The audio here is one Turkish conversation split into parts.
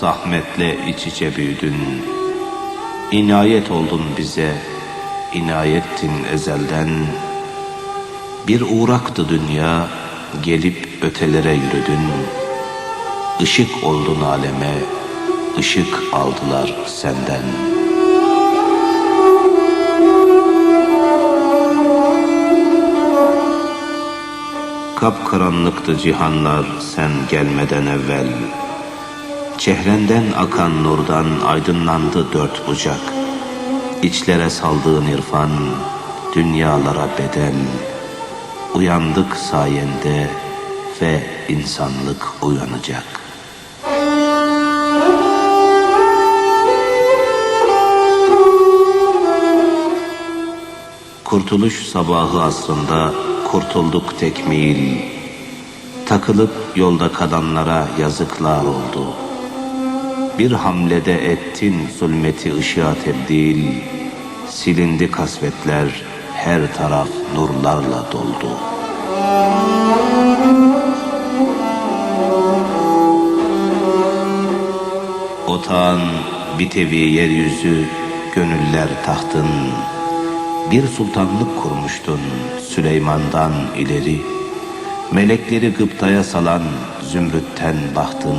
zahmetle iç içe büyüdün. İnayet oldun bize, inayettin ezelden. Bir uğraktı dünya, gelip ötelere yürüdün. Işık oldun aleme, ışık aldılar senden. Kapkaranlıktı cihanlar sen gelmeden evvel. Çehrenden akan nurdan aydınlandı dört bucak. İçlere saldığın irfan, dünyalara bedel. Uyandık sayende ve insanlık uyanacak. Kurtuluş sabahı asrında kurtulduk tekmil. Takılıp yolda kalanlara yazıklar oldu. Bir hamlede ettin zulmeti ışığa tebdil. Silindi kasvetler, her taraf nurlarla doldu. Otağın bitevi yeryüzü, gönüller tahtın. Bir sultanlık kurmuştun Süleyman'dan ileri. Melekleri gıptaya salan zümrütten bahtın.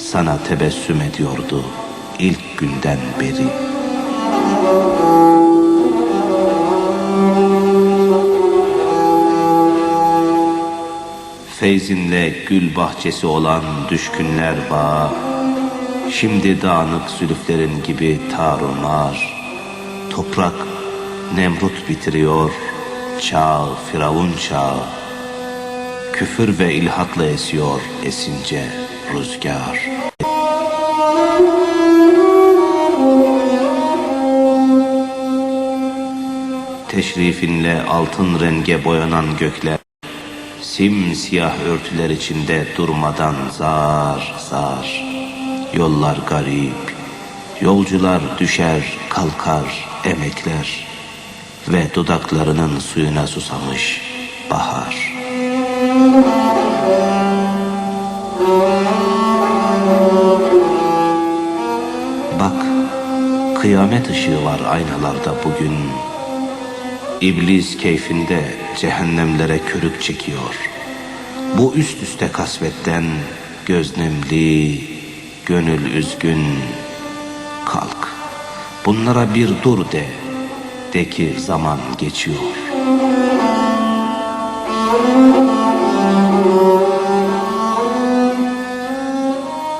Sana tebessüm ediyordu ilk günden beri. Feyzinle gül bahçesi olan düşkünler bağı, Şimdi dağınık zülüflerin gibi tarumar, Toprak Nemrut bitiriyor, çağ Firavun çağı. Küfür ve ilhatla esiyor esince rüzgar. Teşrifinle altın renge boyanan gökler, simsiyah örtüler içinde durmadan zar zar. Yollar garip, yolcular düşer kalkar emekler ve dudaklarının suyuna susamış bahar. Kıyamet ışığı var aynalarda bugün. İblis keyfinde cehennemlere körük çekiyor. Bu üst üste kasvetten göz nemli, gönül üzgün. Kalk, bunlara bir dur de, de ki zaman geçiyor.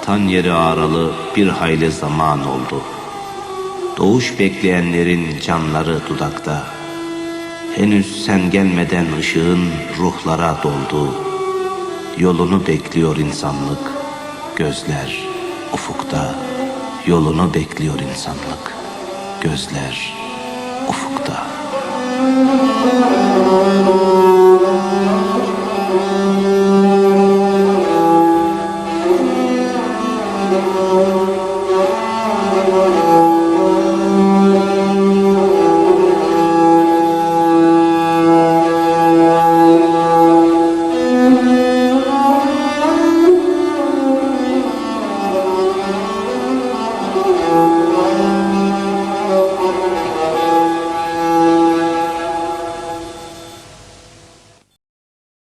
Tan yeri ağralı bir hayli zaman oldu. Doğuş bekleyenlerin canları dudakta. Henüz sen gelmeden ışığın ruhlara doldu. Yolunu bekliyor insanlık. Gözler ufukta. Yolunu bekliyor insanlık. Gözler ufukta. Müzik